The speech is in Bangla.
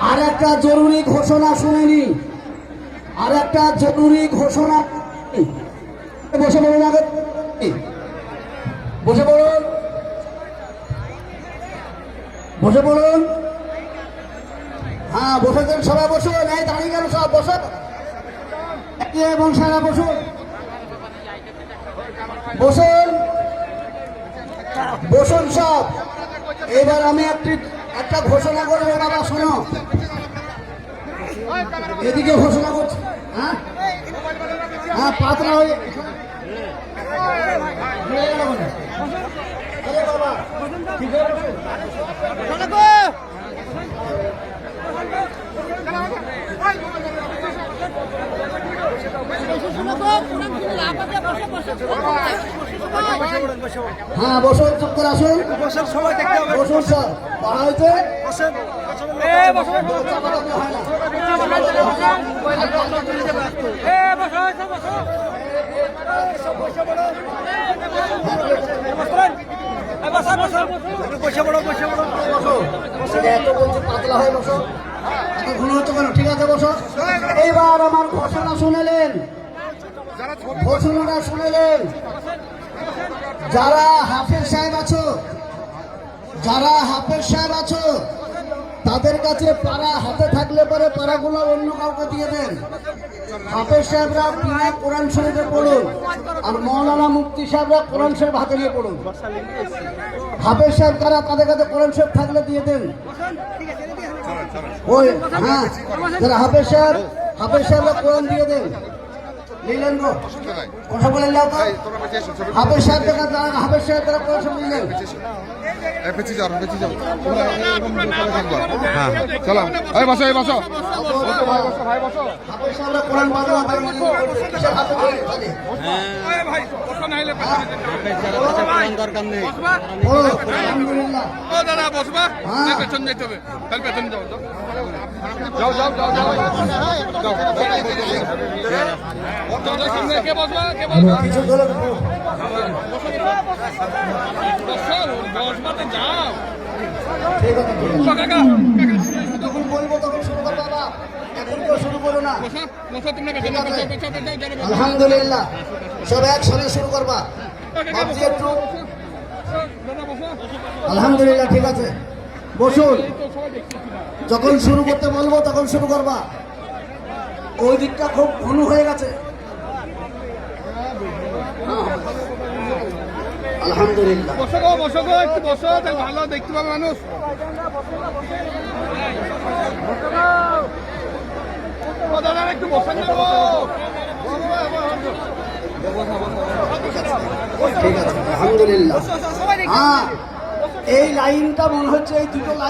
আর একটা জরুরি ঘোষণা শুনেনি। আর একটা জরুরি ঘোষণা বসে বলুন আগে। বসে পড়ুন। বসে পড়ুন। হ্যাঁ বসেছেন সবাই বসুন। এই দাঁড়িয়ে গেল সব বসে এবং সারা বসুন। বসুন। বসুন সব। এবার আমি একটি একটা ঘোষণা করব বাবা শোনো। এদিকে ঘোষণা করছি হ্যাঁ? হ্যাঁ পাতলা হয়ে হ্যাঁ বসুন চুপ করে আসুন। বসুন সময় দেখতে হবে। বসুন স্যার। বাড়া হয়েছে? বসুন এ বসুন ঠিক আছে বসো। এবার আমার ঘোষণা শুনেলেন ঘোষণাটা শুনেলেন যারা হাফেজ সাহেব আছো, যারা হাফেজ সাহেব আছো, তাদের কাছে পাড়া হাতে থাকলে পরে পাড়াগুলো অন্য কাউকে দিয়ে দেন। হাফেজ সাহেবরা বিনা কোরআন শরীফে পড়ুন আর মৌলানা মুফতি সাহেবরা কোরআন শরীফ হাতে নিয়ে পড়ুন। হাফেজ সাহেব তারা তাদের কাছে কোরআন শরীফ থাকলে দিয়ে দেন। ওই হ্যাঁ যারা সাহেব, হাফেজ সাহেবরা কোরআন দিয়ে দেন। নিলেন গো। কথা বলেন যাও তো। হাফেজ সাহেব দেখা যারা হাফেজ সাহেব তারা শরীফ নিলেন পেছি যাও পেছি যাও। তোমরা এরকম করে থাকবা। হ্যাঁ চলো। এই বসো এই বসো। বসো ভাই বসো ভাই বসো। হাফেজ সাহেবরা কোরআন বাংলা? দরকার নেই ও দাদা বসবা পেছন যেতে হবে তাহলে পেছন যাও যাও যাও যাও যাও যাও সামনে আলহামদুলিল্লাহ। সব একসঙ্গে শুরু করবা। একটু আলহামদুলিল্লাহ ঠিক আছে। বসুন। যখন শুরু করতে বলব তখন শুরু করবা। ওই দিকটা খুব ঘন হয়ে গেছে। আলহামদুলিল্লাহ। বসো গো বসো গো একটু বসো তাহলে ভালো দেখতে পাবে মানুষ। একটু বসেন না ঠিক আছে আলহামদুলিল্লাহ। হ্যাঁ এই লাইনটা মনে হচ্ছে এই দুটো লাইন